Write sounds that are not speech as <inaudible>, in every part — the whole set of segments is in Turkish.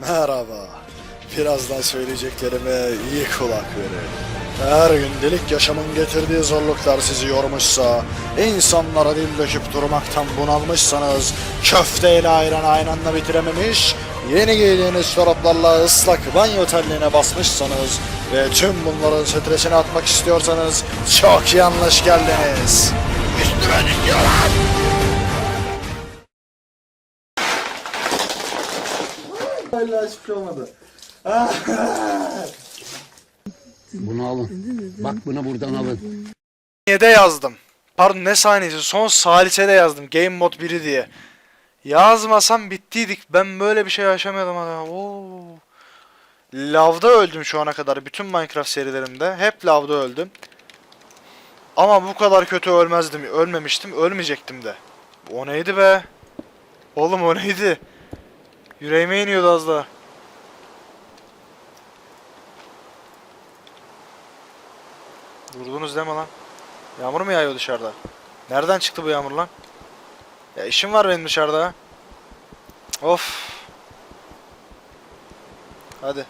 Merhaba. Birazdan söyleyeceklerime iyi kulak verin. Eğer gündelik yaşamın getirdiği zorluklar sizi yormuşsa, insanlara dil döküp durmaktan bunalmışsanız, köfteyle ayran aynı anda bitirememiş, yeni giydiğiniz çoraplarla ıslak banyo telliğine basmışsanız ve tüm bunların stresini atmak istiyorsanız çok yanlış geldiniz. Üstüme dikiyorlar. Hala hiçbir şey olmadı. <laughs> Bunu alın. Bak bunu buradan alın. saniyede yazdım. Pardon ne saniyesi? Son salisede yazdım. Game Mode 1'i diye. Yazmasam bittiydik. Ben böyle bir şey yaşamıyordum adam. Oo. Lavda öldüm şu ana kadar. Bütün Minecraft serilerimde. Hep lavda öldüm. Ama bu kadar kötü ölmezdim. Ölmemiştim. Ölmeyecektim de. O neydi be? Oğlum o neydi? Yüreğime iniyordu az daha. Durdunuz deme lan. Yağmur mu yağıyor dışarıda? Nereden çıktı bu yağmur lan? Ya işim var benim dışarıda. Of. Hadi.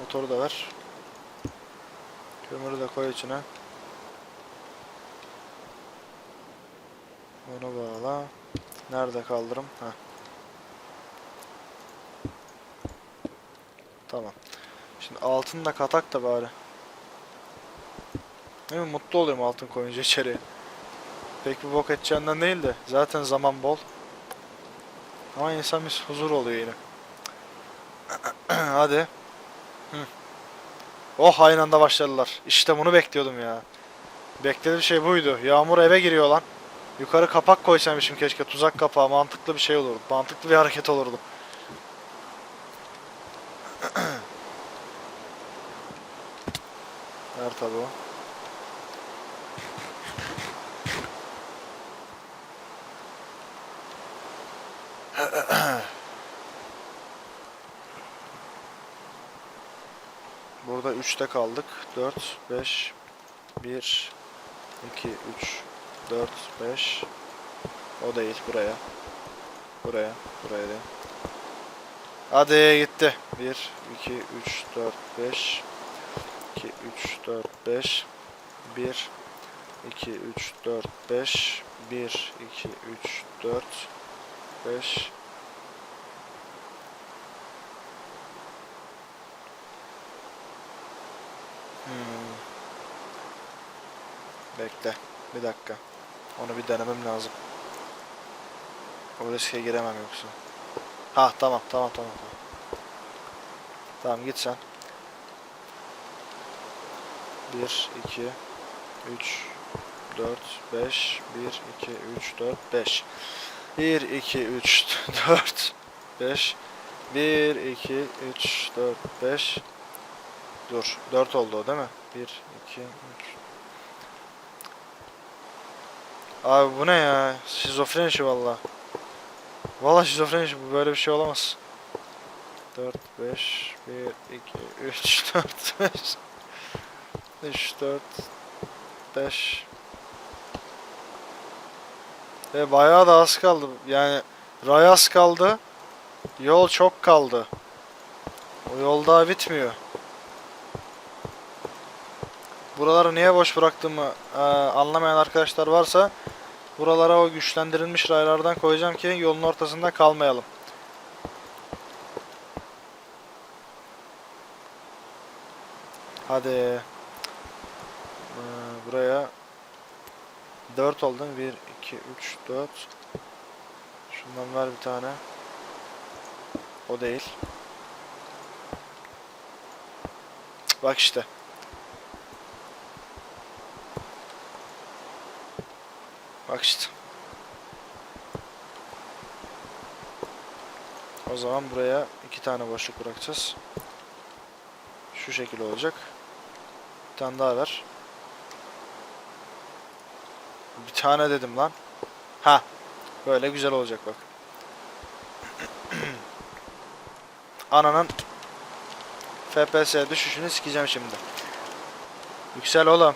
Motoru da ver. Kömürü de koy içine. Onu bağla. Nerede kaldırım? Heh. Tamam. Şimdi altını da katak da bari. Değil mi? Mutlu oluyorum altın koyunca içeriye. Pek bir bok edeceğinden değil de. Zaten zaman bol. Ama insan bir huzur oluyor yine. <clears throat> Hadi. Hı. Oh aynı anda başladılar. İşte bunu bekliyordum ya. Beklediğim şey buydu. Yağmur eve giriyor lan. Yukarı kapak koysaymışım keşke. Tuzak kapağı mantıklı bir şey olurdu. Mantıklı bir hareket olurdu. <clears throat> Ver tabi o. <clears throat> Burada 3'te kaldık. 4, 5, 1, 2, 3, 4, 5. O değil buraya. Buraya, buraya değil. Hadi gitti. 1, 2, 3, 4, 5, 2, 3, 4, 5, 1, 2, 3, 4, 5, 1, 2, 3, 4, 5, Hmm. Bekle. Bir dakika. Onu bir denemem lazım. O riske giremem yoksa. Ha tamam tamam tamam. Tamam, tamam git sen. 1, 2, 3, 4, 5, 1, 2, 3, 4, 5. 1, 2, 3, 4, 5. 1, 2, 3, 4, 5. Dur. 4 oldu o değil mi? 1, 2, 3. Abi bu ne ya? Şizofren valla. Valla şizofren işi böyle bir şey olamaz. 4, 5, 1, 2, 3, 4, 5. 3, 4, 5. Ve bayağı da az kaldı. Yani ray az kaldı. Yol çok kaldı. O yol daha bitmiyor. Buraları niye boş bıraktığımı e, anlamayan arkadaşlar varsa buralara o güçlendirilmiş raylardan koyacağım ki yolun ortasında kalmayalım. Hadi. Ee, buraya 4 oldu. 1, 2, 3, 4. Şundan ver bir tane. O değil. Bak işte. Bak işte. O zaman buraya iki tane boşluk bırakacağız. Şu şekil olacak. Bir tane daha ver. Bir tane dedim lan. Ha. Böyle güzel olacak bak. <clears throat> Ananın FPS düşüşünü sikeceğim şimdi. Yüksel oğlum.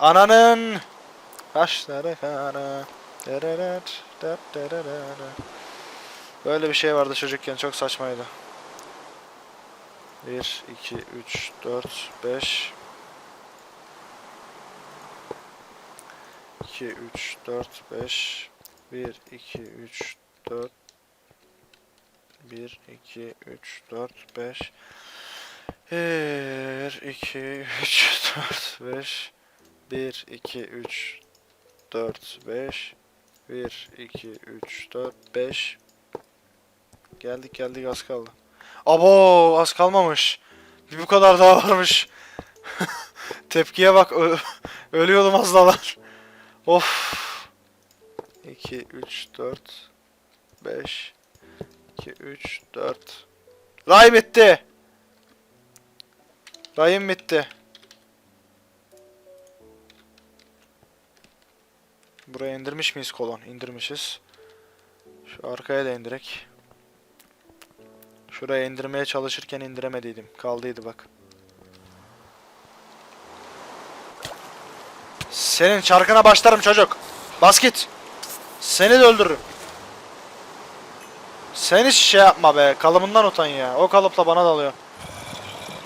Ananın Kaşları. Böyle bir şey vardı çocukken çok saçmaydı. 1, 2, 3, 4, 5 2, 3, 4, 5 1, 2, 3, 4 1, 2, 3, 4, 5 1, 2, 3, 4, 5 1, 2, 3, 4, 5 1, 2, 3, 4, 5 Geldik geldik az kaldı. Abo az kalmamış. Bir bu kadar daha varmış. <laughs> Tepkiye bak <laughs> ölüyordum az daha. Of. 2 3 4 5 2 3 4 Ray bitti. Rayım bitti. Buraya indirmiş miyiz kolon? İndirmişiz. Şu arkaya da indirek. Şuraya indirmeye çalışırken indiremediydim. Kaldıydı bak. Senin çarkına başlarım çocuk. Bas git. Seni de öldürürüm. Sen hiç şey yapma be. Kalıbından utan ya. O kalıpla bana dalıyor.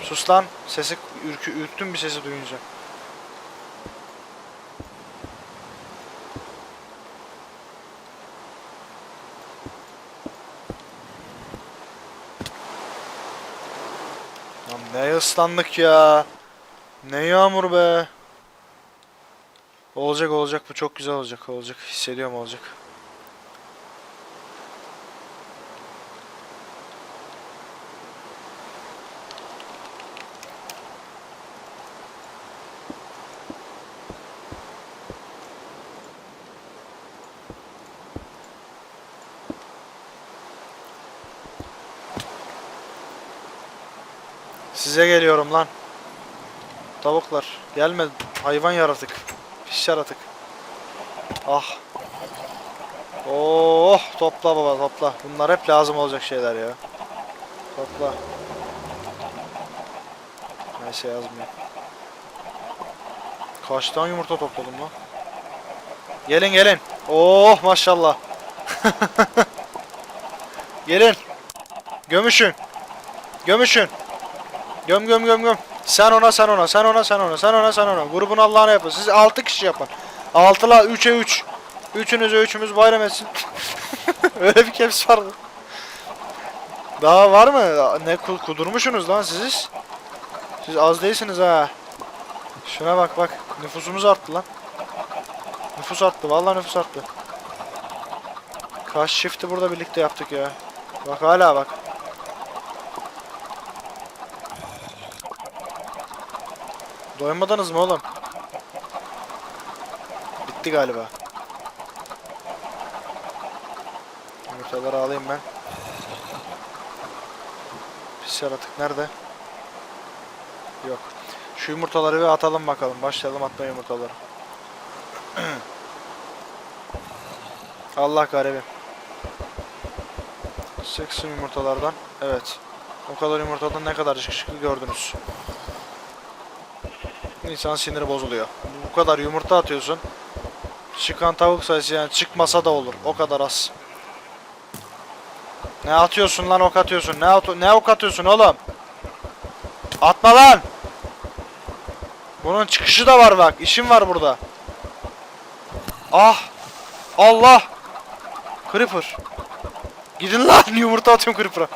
Sus lan. Sesi ürkü, ürktüm bir sesi duyunca. Lan ne ıslandık ya. Ne yağmur be. Olacak olacak bu çok güzel olacak olacak hissediyorum olacak. Size geliyorum lan. Tavuklar. Gelme hayvan yaratık. Pis yaratık. Ah. Oh topla baba topla. Bunlar hep lazım olacak şeyler ya. Topla. Neyse yazmıyor. Kaç tane yumurta topladım lan? Gelin gelin. Oh maşallah. <laughs> gelin. Gömüşün. Gömüşün. Göm göm göm göm. Sen ona sen ona sen ona sen ona sen ona sen ona. Grubun Allah'ına yapın. Siz 6 kişi yapın. 6'la 3'e 3. Üçünüze üçümüz bayram etsin. <laughs> Öyle bir keps var mı? Daha var mı? Ne ku- kudurmuşsunuz lan siz? Siz az değilsiniz ha. Şuna bak bak. Nüfusumuz arttı lan. Nüfus arttı. Vallahi nüfus arttı. Kaç shift'i burada birlikte yaptık ya. Bak hala bak. Doymadınız mı oğlum? Bitti galiba. Yumurtaları alayım ben. Pis yaratık nerede? Yok. Şu yumurtaları bir atalım bakalım. Başlayalım atma yumurtaları. <clears throat> Allah garibim. Seksin yumurtalardan. Evet. O kadar yumurtadan ne kadar çıkışıklı gördünüz. İnsan siniri bozuluyor. Bu kadar yumurta atıyorsun. Çıkan tavuk sayısı yani çıkmasa da olur. O kadar az. Ne atıyorsun lan ok atıyorsun? Ne, at ne ok atıyorsun oğlum? Atma lan! Bunun çıkışı da var bak. İşim var burada. Ah! Allah! Creeper. Gidin lan <laughs> yumurta atıyorum Creeper'a.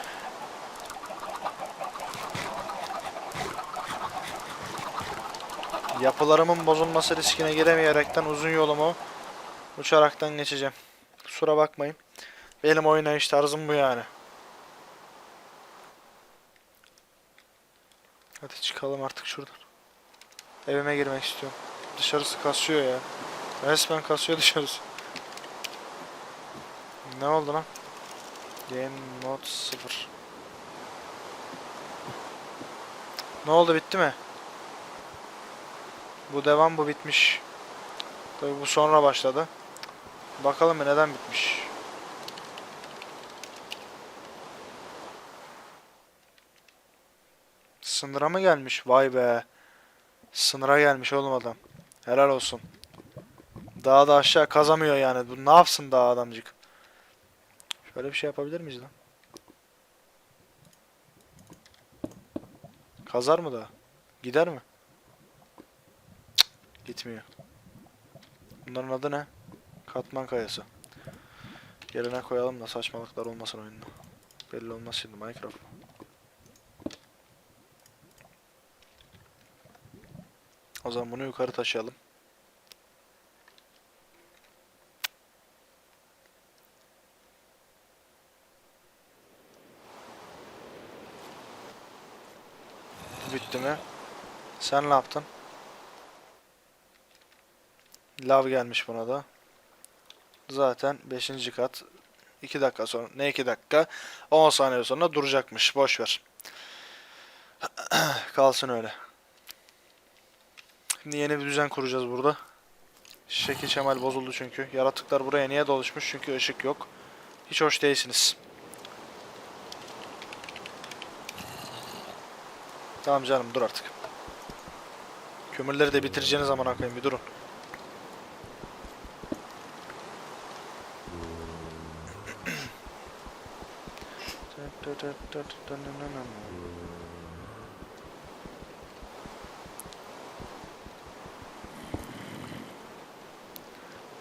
Yapılarımın bozulması riskine giremeyerekten uzun yolumu uçaraktan geçeceğim. Kusura bakmayın. Benim oynayış tarzım bu yani. Hadi çıkalım artık şuradan. Evime girmek istiyorum. Dışarısı kasıyor ya. Resmen kasıyor dışarısı. Ne oldu lan? Game mode 0. Ne oldu bitti mi? Bu devam bu bitmiş. Tabi bu sonra başladı. Bakalım neden bitmiş. Sınıra mı gelmiş? Vay be. Sınıra gelmiş oğlum adam. Helal olsun. Daha da aşağı kazamıyor yani. Bu ne yapsın daha adamcık? Şöyle bir şey yapabilir miyiz lan? Kazar mı daha? Gider mi? Gitmiyor. Bunların adı ne? Katman kayası. Yerine koyalım da saçmalıklar olmasın oyunda. Belli olmaz şimdi Minecraft. O zaman bunu yukarı taşıyalım. Bitti mi? Sen ne yaptın? Lav gelmiş buna da. Zaten 5. kat 2 dakika sonra ne 2 dakika 10 saniye sonra duracakmış. Boş ver. <clears throat> Kalsın öyle. Şimdi yeni bir düzen kuracağız burada. Şekil şemal bozuldu çünkü. Yaratıklar buraya niye doluşmuş? Çünkü ışık yok. Hiç hoş değilsiniz. Tamam canım dur artık. Kömürleri de bitireceğiniz zaman koyayım bir durun.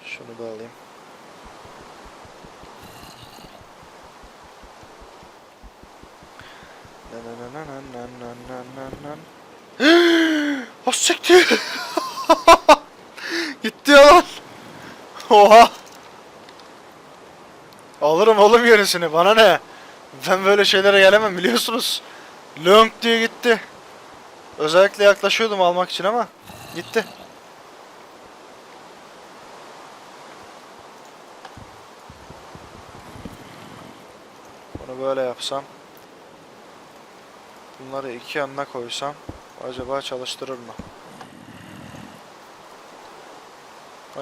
Şunu alayım. O <gasps> siktir. <laughs> Gitti lan. Oha. Alırım oğlum gerisini bana ne? Ben böyle şeylere gelemem biliyorsunuz. Lönk diye gitti. Özellikle yaklaşıyordum almak için ama gitti. Bunu böyle yapsam. Bunları iki yanına koysam acaba çalıştırır mı?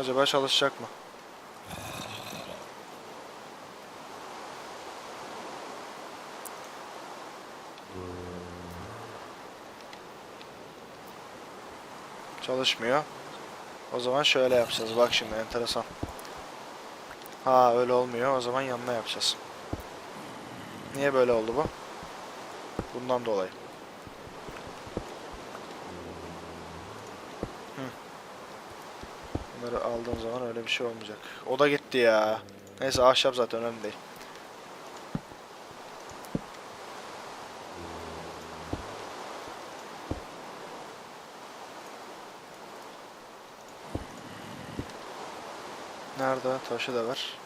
Acaba çalışacak mı? Çalışmıyor. O zaman şöyle yapacağız. Bak şimdi enteresan. Ha öyle olmuyor. O zaman yanına yapacağız. Niye böyle oldu bu? Bundan dolayı. Bunları aldığım zaman öyle bir şey olmayacak. O da gitti ya. Neyse ahşap zaten önemli değil. Nerede? Taşı da var.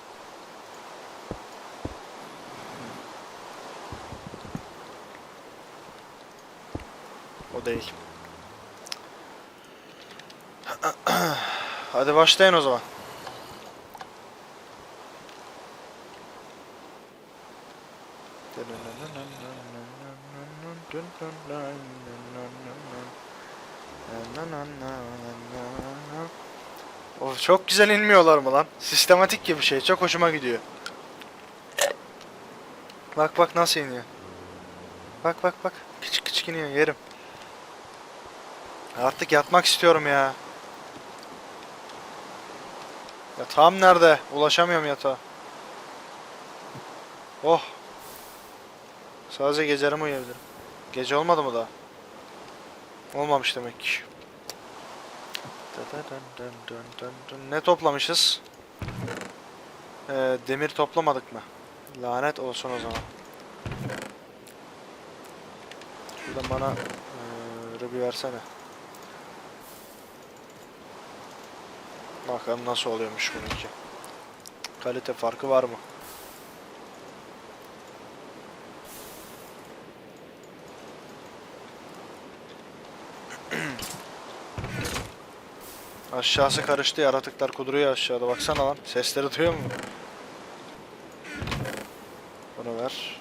O değil. <clears throat> Hadi başlayın o zaman. Çok güzel inmiyorlar mı lan? Sistematik gibi bir şey. Çok hoşuma gidiyor. Bak bak nasıl iniyor. Bak bak bak. Küçük küçük iniyor yerim. Artık yatmak istiyorum ya. Yatağım nerede? Ulaşamıyorum yatağa. Oh. Sadece gecelerimi uyuyabilirim. Gece olmadı mı daha? Olmamış demek ki. Ne toplamışız? Ee, demir toplamadık mı? Lanet olsun o zaman. Şuradan bana ee, ruby versene. Bakalım nasıl oluyormuş bununki. Kalite farkı var mı? Aşağısı karıştı yaratıklar kuduruyor aşağıda baksana lan sesleri duyuyor mu? Bunu ver.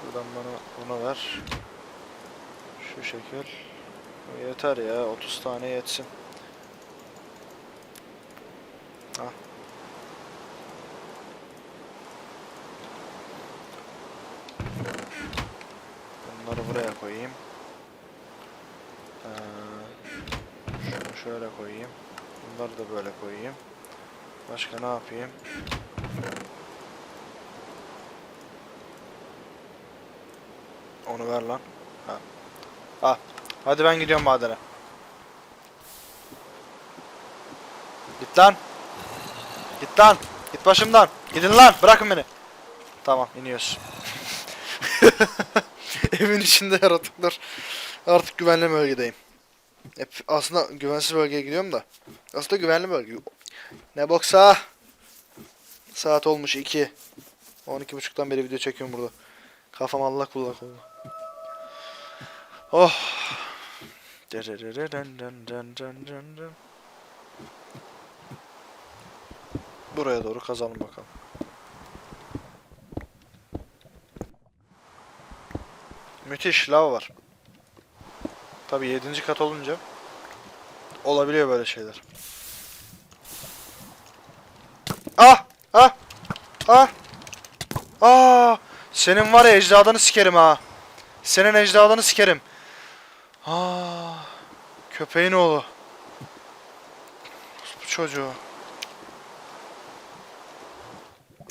Şuradan bana bunu ver. Şu şekil. Yeter ya 30 tane yetsin. Al. Bunları buraya koyayım. Ee, şunu şöyle koyayım. Bunları da böyle koyayım. Başka ne yapayım? Onu ver lan. Ha. Ha. Hadi ben gidiyorum madene. Git lan. Git lan. Git başımdan. Gidin lan. Bırakın beni. Tamam iniyoruz. <laughs> <laughs> Evin içinde yaratıklar. Artık güvenli bölgedeyim. Hep aslında güvensiz bölgeye gidiyorum da. Aslında güvenli bölge. Ne boksa. Saat olmuş 2. 12.30'dan beri video çekiyorum burada. Kafam allak bullak oldu. Oh. Buraya doğru kazalım bakalım. Müthiş lav var. Tabi 7. kat olunca olabiliyor böyle şeyler. Ah! Ah! Ah! Ah! Senin var ya ecdadını sikerim ha. Senin ecdadını sikerim. Ah! Köpeğin oğlu. Bu çocuğu.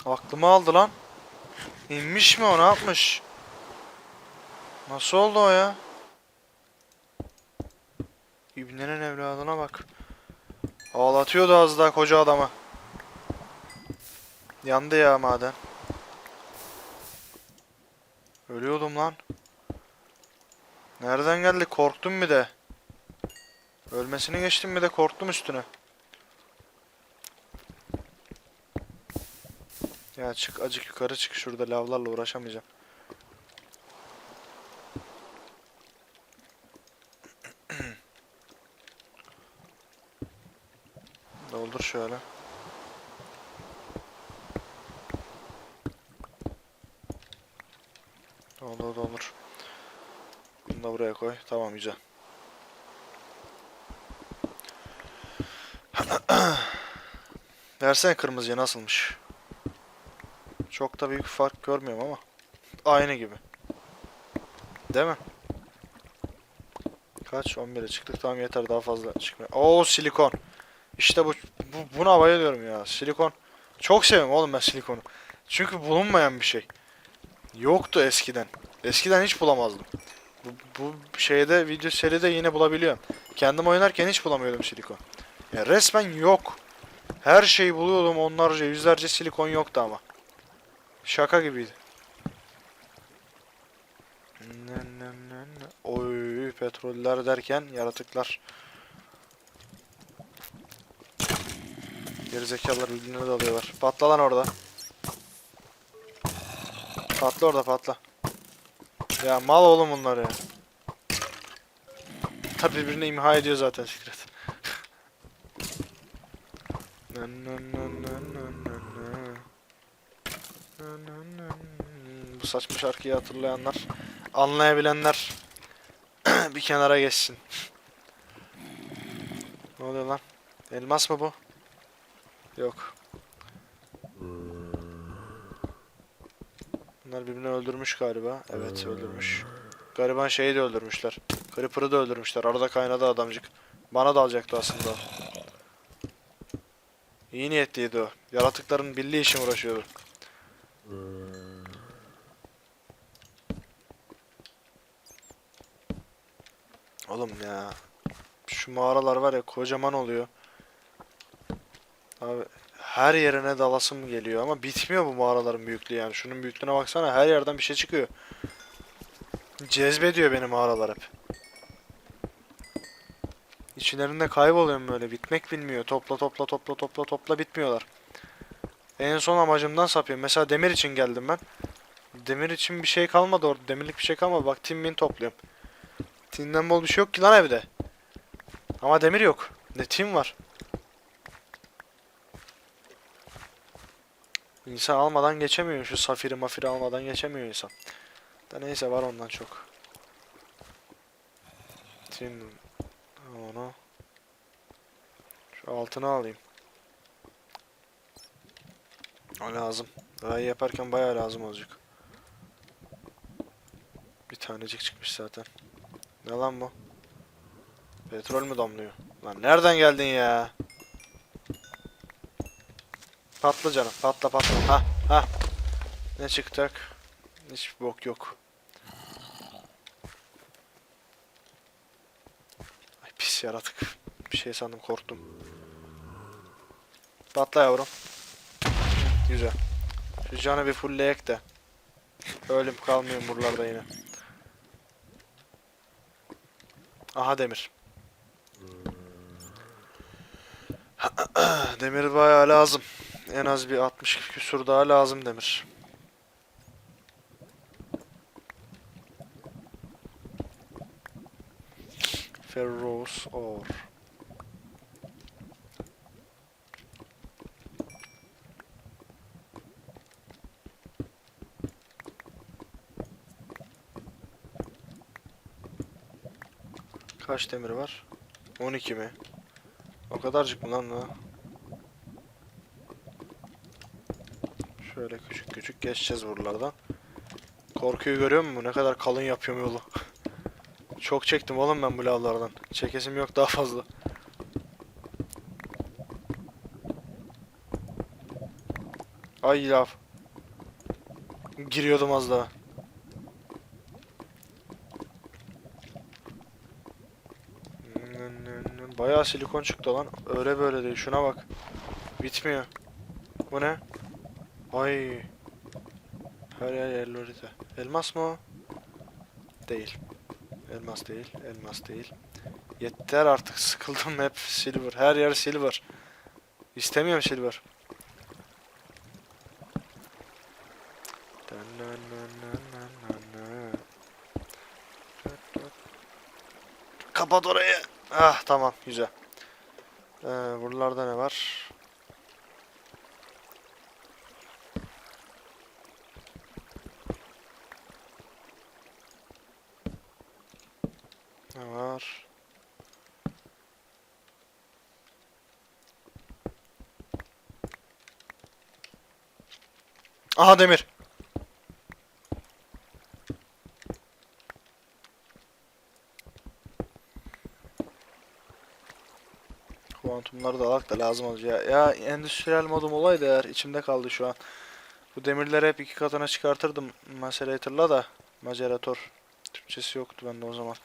Aklımı aldı lan. İnmiş mi o ne yapmış? Nasıl oldu o ya? İbnenin evladına bak. Ağlatıyordu az daha koca adamı. Yandı ya maden. Ölüyordum lan. Nereden geldi? Korktum bir de. Ölmesini geçtim bir de korktum üstüne. Ya çık acık yukarı çık şurada lavlarla uğraşamayacağım. Doldur şöyle. Doldur doldur. Bunu da buraya koy. Tamam güzel. <clears throat> Versene kırmızıya nasılmış? Çok da büyük fark görmüyorum ama. Aynı gibi. Değil mi? Kaç? 11'e çıktık. Tamam yeter daha fazla çıkmıyor. Oo silikon. İşte bu, bu buna bayılıyorum ya. Silikon. Çok seviyorum oğlum ben silikonu. Çünkü bulunmayan bir şey. Yoktu eskiden. Eskiden hiç bulamazdım. Bu, bu şeyde video seride yine bulabiliyorum. Kendim oynarken hiç bulamıyordum silikon. Ya resmen yok. Her şeyi buluyordum onlarca yüzlerce silikon yoktu ama. Şaka gibiydi. Oy petroller derken yaratıklar. Gerizekalılar birbirine dalıyorlar. Patla lan orada. Patla orada patla. Ya mal oğlum bunlar ya. Tabi birbirini imha ediyor zaten <laughs> na. Bu saçma şarkıyı hatırlayanlar, anlayabilenler <clears throat> bir kenara geçsin. <laughs> ne oluyor lan? Elmas mı bu? Yok. Bunlar birbirini öldürmüş galiba. Evet öldürmüş. Gariban şeyi de öldürmüşler. Creeper'ı da öldürmüşler. Arada kaynadı adamcık. Bana da alacaktı aslında. İyi niyetliydi o. Yaratıkların birliği için uğraşıyordu. Oğlum ya. Şu mağaralar var ya kocaman oluyor. Abi her yerine dalasım geliyor ama bitmiyor bu mağaraların büyüklüğü yani. Şunun büyüklüğüne baksana her yerden bir şey çıkıyor. Cezbediyor beni mağaralar hep. İçlerinde kayboluyorum böyle bitmek bilmiyor. Topla topla topla topla topla bitmiyorlar. En son amacımdan sapıyorum. Mesela demir için geldim ben. Demir için bir şey kalmadı orada. Demirlik bir şey kalmadı. Bak tin topluyorum. Tinden bol bir şey yok ki lan evde. Ama demir yok. Ne tin var. İnsan almadan geçemiyor. Şu safiri mafiri almadan geçemiyor insan. Da neyse var ondan çok. Tin onu. Şu altını alayım. O lazım. Daha iyi yaparken bayağı lazım olacak. Bir tanecik çıkmış zaten. Ne lan bu? Petrol mü damlıyor? Lan nereden geldin ya? Patla canım. Patla patla. Ha ha. Ne çıkacak? Hiçbir bok yok. Ay pis yaratık. Bir şey sandım korktum. Patla yavrum. Güzel. Şu canı bir fullleyek de. Ölüm kalmayayım buralarda yine. Aha demir. <clears throat> demir bayağı lazım. En az bir 60 küsur daha lazım demir. Ferrous ore. Kaç demir var? 12 mi? O kadarcık mı lan bu? Şöyle küçük küçük geçeceğiz buralardan. Korkuyu görüyor musun? Ne kadar kalın yapıyorum yolu. <laughs> Çok çektim oğlum ben bu lavlardan. Çekesim yok daha fazla. Ay lav. Giriyordum az daha. Bayağı silikon çıktı lan. Öyle böyle değil. Şuna bak. Bitmiyor. Bu ne? Ay. Her yer ellorite. Elmas mı? Değil. Elmas değil. Elmas değil. Yeter artık sıkıldım hep silver. Her yer silver. İstemiyorum silver. Kapat orayı. Ah tamam güzel. Ee, buralarda ne var? Ne var? Aha demir. Kuantumları da alak da lazım olacak. Ya, endüstriyel modum olaydı eğer içimde kaldı şu an. Bu demirleri hep iki katına çıkartırdım Macerator'la da. Macerator. Türkçesi yoktu bende o zaman.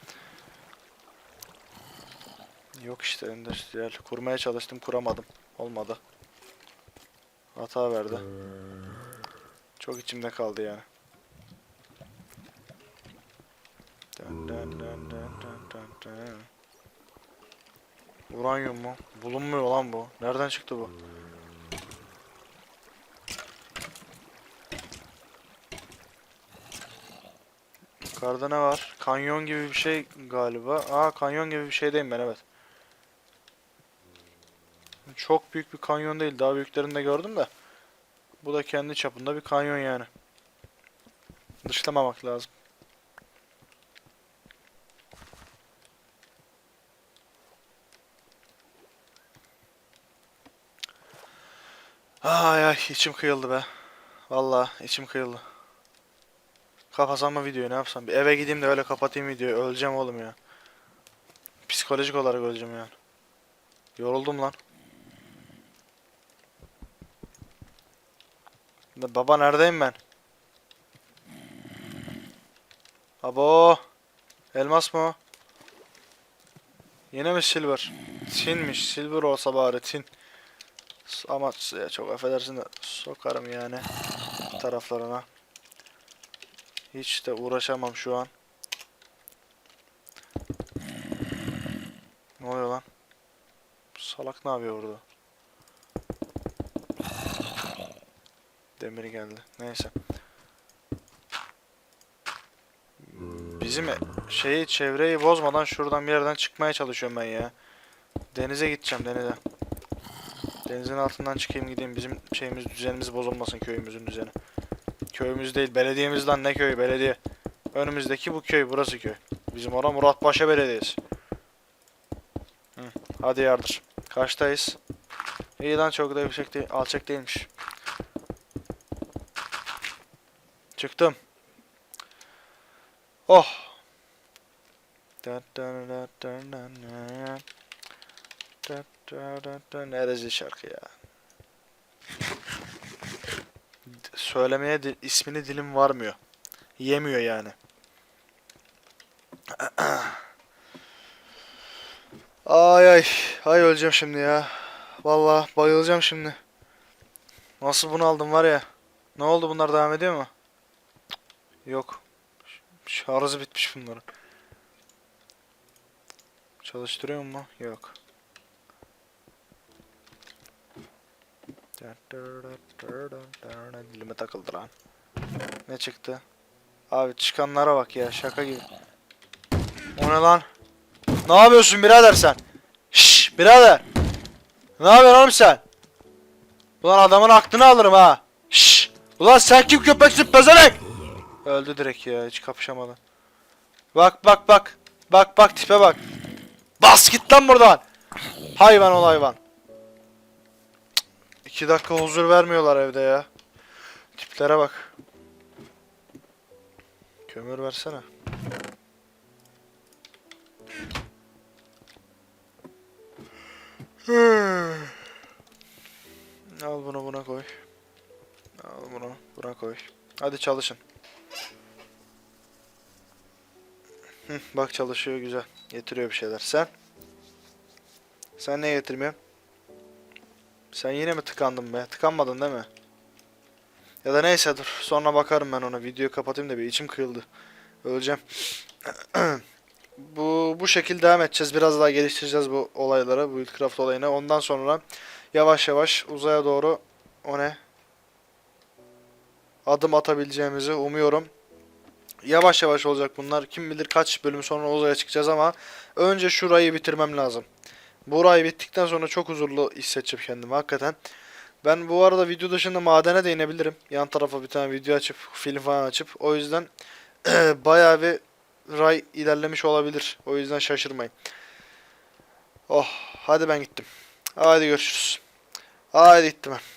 Yok işte endüstriyel. Kurmaya çalıştım kuramadım. Olmadı. Hata verdi. Çok içimde kaldı yani. Dön dön dön dön dön dön dön. Uranyum mu? Bulunmuyor lan bu. Nereden çıktı bu? Yukarıda ne var? Kanyon gibi bir şey galiba. Aa kanyon gibi bir şeydeyim ben evet. Çok büyük bir kanyon değil. Daha büyüklerini de gördüm de. Bu da kendi çapında bir kanyon yani. Dışlamamak lazım. Ay ay içim kıyıldı be. Vallahi içim kıyıldı. Kapasam mı videoyu ne yapsam? Bir eve gideyim de öyle kapatayım videoyu. Öleceğim oğlum ya. Psikolojik olarak öleceğim yani. Yoruldum lan. Baba neredeyim ben? Abo. Elmas mı? Yine mi silver? Tinmiş. Silver olsa bari tin. Ama çok affedersin de sokarım yani taraflarına. Hiç de uğraşamam şu an. Ne oluyor lan? Salak ne yapıyor orada? Demir geldi. Neyse. Bizim e- şeyi çevreyi bozmadan şuradan bir yerden çıkmaya çalışıyorum ben ya. Denize gideceğim denize. Denizin altından çıkayım gideyim. Bizim şeyimiz düzenimiz bozulmasın köyümüzün düzeni. Köyümüz değil belediyemiz lan ne köyü belediye. Önümüzdeki bu köy burası köy. Bizim ora Muratpaşa Belediyesi. Hı, hadi yardır. Kaçtayız? İyi lan çok da yüksek değil, alçak değilmiş. Çıktım. Oh. Da da da da da da. Ne rezil şarkı ya. Söylemeye di- ismini dilim varmıyor. Yemiyor yani. Ay ay. Ay öleceğim şimdi ya. Vallahi bayılacağım şimdi. Nasıl bunu aldım var ya. Ne oldu bunlar devam ediyor mu? Yok. Şarjı bitmiş bunların. Çalıştırıyor mu? Yok. Dilime takıldı lan. Ne çıktı? Abi çıkanlara bak ya şaka gibi. O ne lan? Ne yapıyorsun birader sen? Şşş birader. Ne yapıyorsun oğlum sen? Ulan adamın aklını alırım ha. Şşş. Ulan sen kim köpeksin pezevenk? Öldü direkt ya hiç kapışamadı. Bak bak bak. Bak bak tipe bak. Bas git lan buradan. Hayvan ol hayvan. Cık. İki dakika huzur vermiyorlar evde ya. Tiplere bak. Kömür versene. Al bunu buna koy. Al bunu buna koy. Hadi çalışın. Bak çalışıyor güzel. Getiriyor bir şeyler. Sen? Sen ne getirmiyorsun? Sen yine mi tıkandın be? Tıkanmadın değil mi? Ya da neyse dur. Sonra bakarım ben ona. Videoyu kapatayım da bir içim kırıldı. Öleceğim. <clears throat> bu bu şekilde devam edeceğiz. Biraz daha geliştireceğiz bu olayları. Bu Buildcraft olayını. Ondan sonra yavaş yavaş uzaya doğru o ne? Adım atabileceğimizi umuyorum. Yavaş yavaş olacak bunlar. Kim bilir kaç bölüm sonra uzaya çıkacağız ama önce şurayı bitirmem lazım. Burayı bittikten sonra çok huzurlu hissedeceğim kendimi hakikaten. Ben bu arada video dışında madene de inebilirim. Yan tarafa bir tane video açıp film falan açıp o yüzden <clears throat> bayağı bir ray ilerlemiş olabilir. O yüzden şaşırmayın. Oh hadi ben gittim. Hadi görüşürüz. Hadi gittim ben.